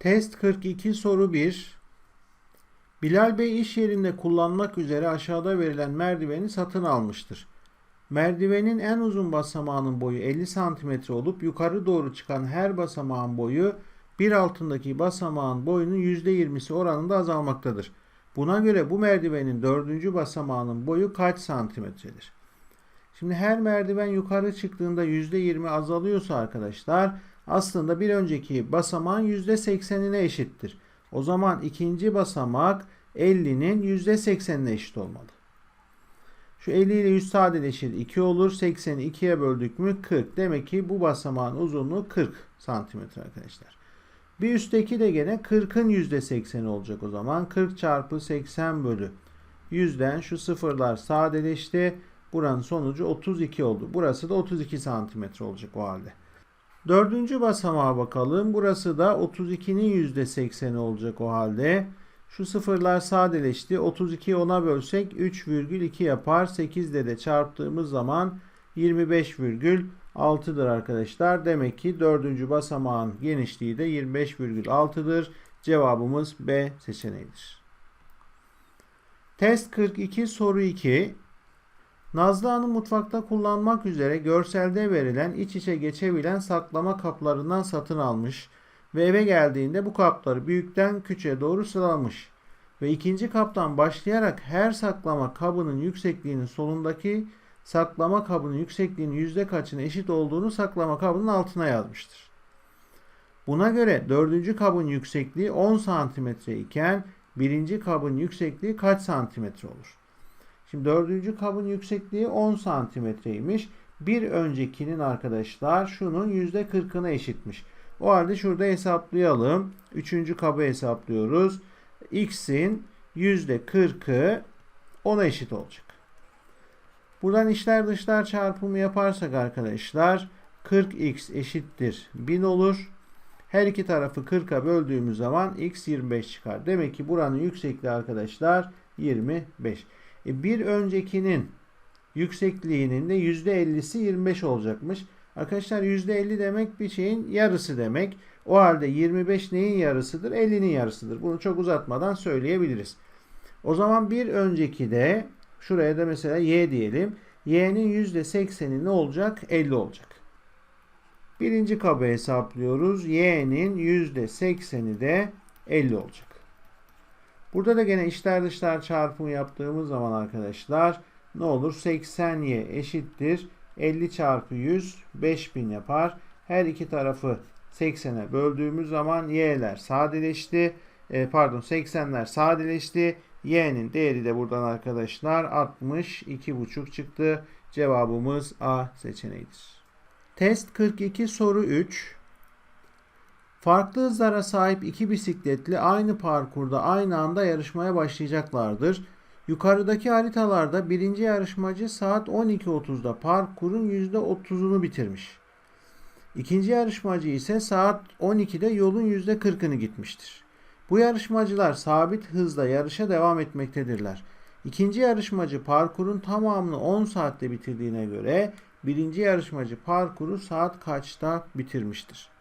Test 42 soru 1. Bilal Bey iş yerinde kullanmak üzere aşağıda verilen merdiveni satın almıştır. Merdivenin en uzun basamağının boyu 50 cm olup yukarı doğru çıkan her basamağın boyu bir altındaki basamağın boyunun %20'si oranında azalmaktadır. Buna göre bu merdivenin dördüncü basamağının boyu kaç santimetredir? Şimdi her merdiven yukarı çıktığında %20 azalıyorsa arkadaşlar aslında bir önceki basamağın %80'ine eşittir. O zaman ikinci basamak 50'nin %80'ine eşit olmalı. Şu 50 ile 100 sadeleşir 2 olur. 80'i 2'ye böldük mü 40. Demek ki bu basamağın uzunluğu 40 santimetre arkadaşlar. Bir üstteki de gene 40'ın %80'i olacak o zaman. 40 çarpı 80 bölü 100'den şu sıfırlar sadeleşti. Buranın sonucu 32 oldu. Burası da 32 santimetre olacak o halde. Dördüncü basamağa bakalım. Burası da 32'nin %80'i olacak o halde. Şu sıfırlar sadeleşti. 32'yi 10'a bölsek 3,2 yapar. 8 ile de çarptığımız zaman 25,6'dır arkadaşlar. Demek ki dördüncü basamağın genişliği de 25,6'dır. Cevabımız B seçeneğidir. Test 42 soru 2. Nazlı Hanım mutfakta kullanmak üzere görselde verilen iç içe geçebilen saklama kaplarından satın almış ve eve geldiğinde bu kapları büyükten küçüğe doğru sıralamış ve ikinci kaptan başlayarak her saklama kabının yüksekliğinin solundaki saklama kabının yüksekliğinin yüzde kaçına eşit olduğunu saklama kabının altına yazmıştır. Buna göre dördüncü kabın yüksekliği 10 santimetre iken birinci kabın yüksekliği kaç santimetre olur? Şimdi dördüncü kabın yüksekliği 10 santimetreymiş. Bir öncekinin arkadaşlar şunun yüzde 40'ına eşitmiş. O halde şurada hesaplayalım. Üçüncü kabı hesaplıyoruz. X'in yüzde 40'ı 10'a eşit olacak. Buradan içler dışlar çarpımı yaparsak arkadaşlar 40x eşittir 1000 olur. Her iki tarafı 40'a böldüğümüz zaman x 25 çıkar. Demek ki buranın yüksekliği arkadaşlar 25. E bir öncekinin yüksekliğinin de %50'si 25 olacakmış. Arkadaşlar %50 demek bir şeyin yarısı demek. O halde 25 neyin yarısıdır? 50'nin yarısıdır. Bunu çok uzatmadan söyleyebiliriz. O zaman bir önceki de şuraya da mesela y diyelim. y'nin %80'i ne olacak? 50 olacak. Birinci kabı hesaplıyoruz. y'nin %80'i de 50 olacak. Burada da gene içler dışlar çarpımı yaptığımız zaman arkadaşlar ne olur? 80y eşittir. 50 çarpı 100 5000 yapar. Her iki tarafı 80'e böldüğümüz zaman y'ler sadeleşti. E, pardon 80'ler sadeleşti. Y'nin değeri de buradan arkadaşlar 62,5 çıktı. Cevabımız A seçeneğidir. Test 42 soru 3. Farklı hızlara sahip iki bisikletli aynı parkurda aynı anda yarışmaya başlayacaklardır. Yukarıdaki haritalarda birinci yarışmacı saat 12.30'da parkurun %30'unu bitirmiş. İkinci yarışmacı ise saat 12'de yolun %40'ını gitmiştir. Bu yarışmacılar sabit hızla yarışa devam etmektedirler. İkinci yarışmacı parkurun tamamını 10 saatte bitirdiğine göre birinci yarışmacı parkuru saat kaçta bitirmiştir?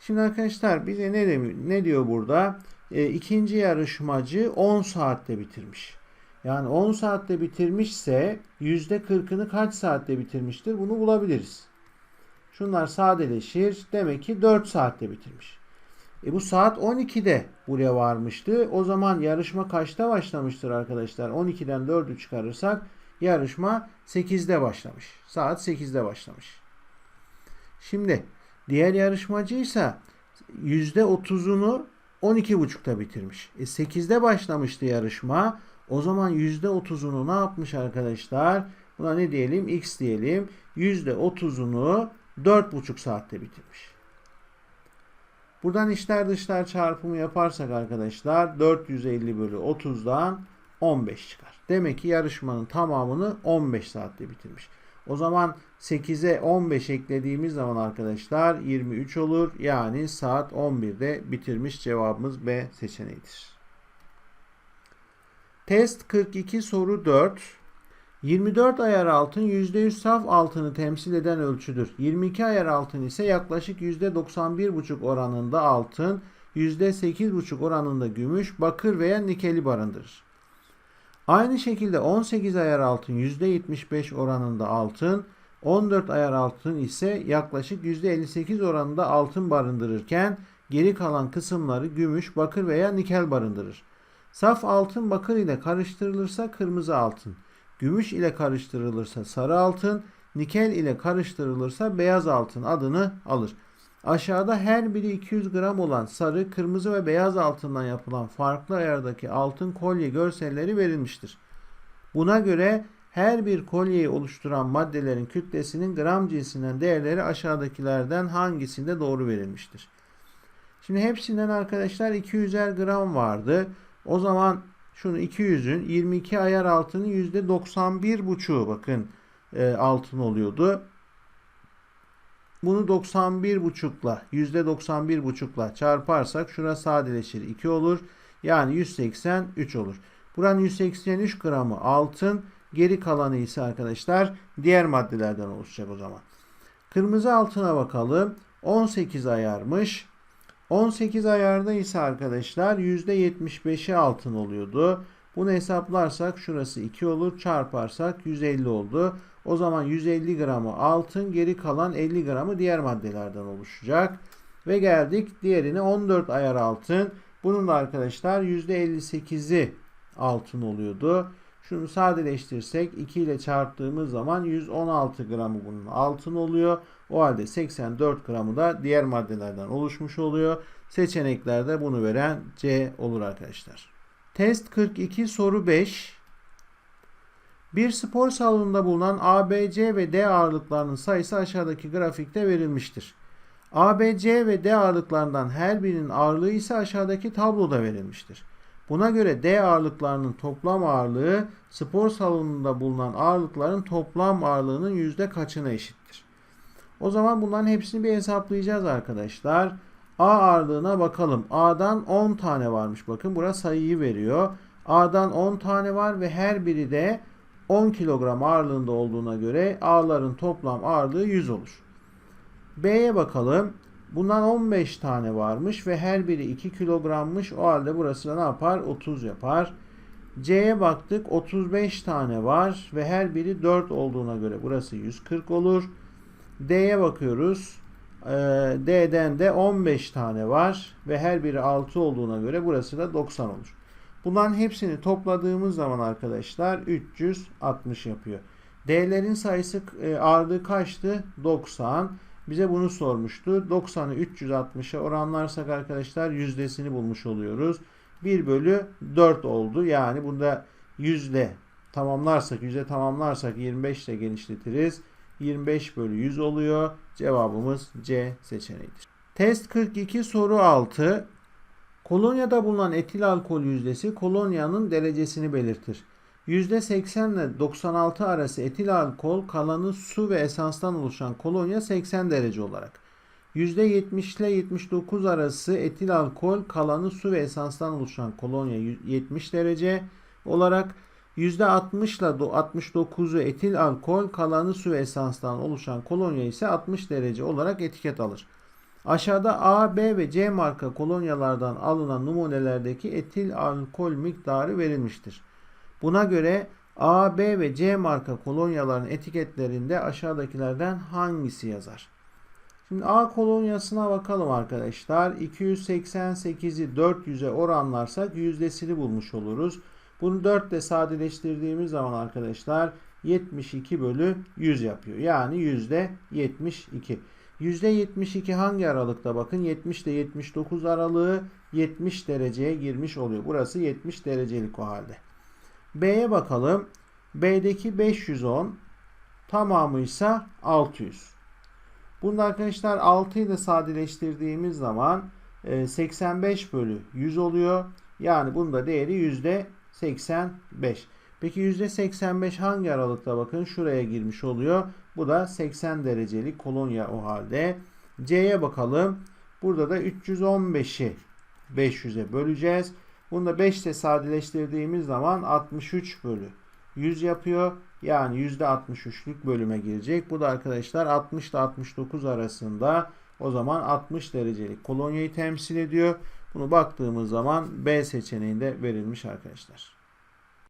Şimdi arkadaşlar bize ne, ne diyor burada? E, ikinci yarışmacı 10 saatte bitirmiş. Yani 10 saatte bitirmişse %40'ını kaç saatte bitirmiştir? Bunu bulabiliriz. Şunlar sadeleşir. Demek ki 4 saatte bitirmiş. E bu saat 12'de buraya varmıştı. O zaman yarışma kaçta başlamıştır arkadaşlar? 12'den 4'ü çıkarırsak yarışma 8'de başlamış. Saat 8'de başlamış. Şimdi diğer yarışmacıysa %30'unu 12.30'da bitirmiş. E 8'de başlamıştı yarışma. O zaman %30'unu ne yapmış arkadaşlar? Buna ne diyelim? X diyelim. %30'unu 4,5 saatte bitirmiş. Buradan içler dışlar çarpımı yaparsak arkadaşlar 450 bölü 30'dan 15 çıkar. Demek ki yarışmanın tamamını 15 saatte bitirmiş. O zaman 8'e 15 eklediğimiz zaman arkadaşlar 23 olur. Yani saat 11'de bitirmiş cevabımız B seçeneğidir. Test 42 soru 4. 24 ayar altın %100 saf altını temsil eden ölçüdür. 22 ayar altın ise yaklaşık %91,5 oranında altın %8,5 oranında gümüş, bakır veya nikeli barındırır. Aynı şekilde 18 ayar altın %75 oranında altın, 14 ayar altın ise yaklaşık %58 oranında altın barındırırken geri kalan kısımları gümüş, bakır veya nikel barındırır. Saf altın bakır ile karıştırılırsa kırmızı altın, gümüş ile karıştırılırsa sarı altın, nikel ile karıştırılırsa beyaz altın adını alır. Aşağıda her biri 200 gram olan sarı, kırmızı ve beyaz altından yapılan farklı ayardaki altın kolye görselleri verilmiştir. Buna göre her bir kolyeyi oluşturan maddelerin kütlesinin gram cinsinden değerleri aşağıdakilerden hangisinde doğru verilmiştir? Şimdi hepsinden arkadaşlar 200'er gram vardı. O zaman şunu 200'ün 22 ayar altının %91,5'u bakın e, altın oluyordu. Bunu 91,5'la %91,5'la çarparsak şurası sadeleşir 2 olur. Yani 183 olur. Buranın 183 gramı altın. Geri kalanı ise arkadaşlar diğer maddelerden oluşacak o zaman. Kırmızı altına bakalım. 18 ayarmış. 18 ayarda ise arkadaşlar %75'i altın oluyordu. Bunu hesaplarsak şurası 2 olur. Çarparsak 150 oldu. O zaman 150 gramı altın geri kalan 50 gramı diğer maddelerden oluşacak. Ve geldik diğerine 14 ayar altın. Bunun da arkadaşlar %58'i altın oluyordu. Şunu sadeleştirsek 2 ile çarptığımız zaman 116 gramı bunun altın oluyor. O halde 84 gramı da diğer maddelerden oluşmuş oluyor. Seçeneklerde bunu veren C olur arkadaşlar. Test 42 soru 5. Bir spor salonunda bulunan A, B, C ve D ağırlıklarının sayısı aşağıdaki grafikte verilmiştir. A, B, C ve D ağırlıklarından her birinin ağırlığı ise aşağıdaki tabloda verilmiştir. Buna göre D ağırlıklarının toplam ağırlığı spor salonunda bulunan ağırlıkların toplam ağırlığının yüzde kaçına eşittir? O zaman bunların hepsini bir hesaplayacağız arkadaşlar. A ağırlığına bakalım. A'dan 10 tane varmış. Bakın burası sayıyı veriyor. A'dan 10 tane var ve her biri de 10 kilogram ağırlığında olduğuna göre A'ların toplam ağırlığı 100 olur. B'ye bakalım. Bundan 15 tane varmış ve her biri 2 kilogrammış. O halde burası da ne yapar? 30 yapar. C'ye baktık. 35 tane var ve her biri 4 olduğuna göre burası 140 olur. D'ye bakıyoruz. Ee, D'den de 15 tane var ve her biri 6 olduğuna göre burası da 90 olur. Bunların hepsini topladığımız zaman arkadaşlar 360 yapıyor. D'lerin sayısı e, ağırlığı kaçtı? 90. Bize bunu sormuştu. 90'ı 360'a oranlarsak arkadaşlar yüzdesini bulmuş oluyoruz. 1 bölü 4 oldu. Yani bunda yüzde tamamlarsak, yüzde tamamlarsak 25 ile genişletiriz. 25 bölü 100 oluyor. Cevabımız C seçeneğidir. Test 42 soru 6. Kolonyada bulunan etil alkol yüzdesi kolonyanın derecesini belirtir. %80 ile 96 arası etil alkol kalanı su ve esanstan oluşan kolonya 80 derece olarak. %70 ile 79 arası etil alkol kalanı su ve esanstan oluşan kolonya 70 derece olarak %60 ile 69'u etil alkol kalanı su esanstan oluşan kolonya ise 60 derece olarak etiket alır. Aşağıda A, B ve C marka kolonyalardan alınan numunelerdeki etil alkol miktarı verilmiştir. Buna göre A, B ve C marka kolonyaların etiketlerinde aşağıdakilerden hangisi yazar? Şimdi A kolonyasına bakalım arkadaşlar. 288'i 400'e oranlarsak yüzdesini bulmuş oluruz. Bunu 4 ile sadeleştirdiğimiz zaman arkadaşlar 72 bölü 100 yapıyor. Yani yüzde 72. %72 hangi aralıkta bakın 70 ile 79 aralığı 70 dereceye girmiş oluyor. Burası 70 derecelik o halde. B'ye bakalım. B'deki 510 tamamıysa 600. Bunda arkadaşlar 6 ile sadeleştirdiğimiz zaman 85 bölü 100 oluyor. Yani bunda değeri yüzde 85. Peki %85 hangi aralıkta bakın şuraya girmiş oluyor. Bu da 80 derecelik kolonya o halde. C'ye bakalım. Burada da 315'i 500'e böleceğiz. Bunu da 5 ile sadeleştirdiğimiz zaman 63 bölü 100 yapıyor. Yani %63'lük bölüme girecek. Bu da arkadaşlar 60 ile 69 arasında o zaman 60 derecelik kolonyayı temsil ediyor. Bunu baktığımız zaman B seçeneğinde verilmiş arkadaşlar.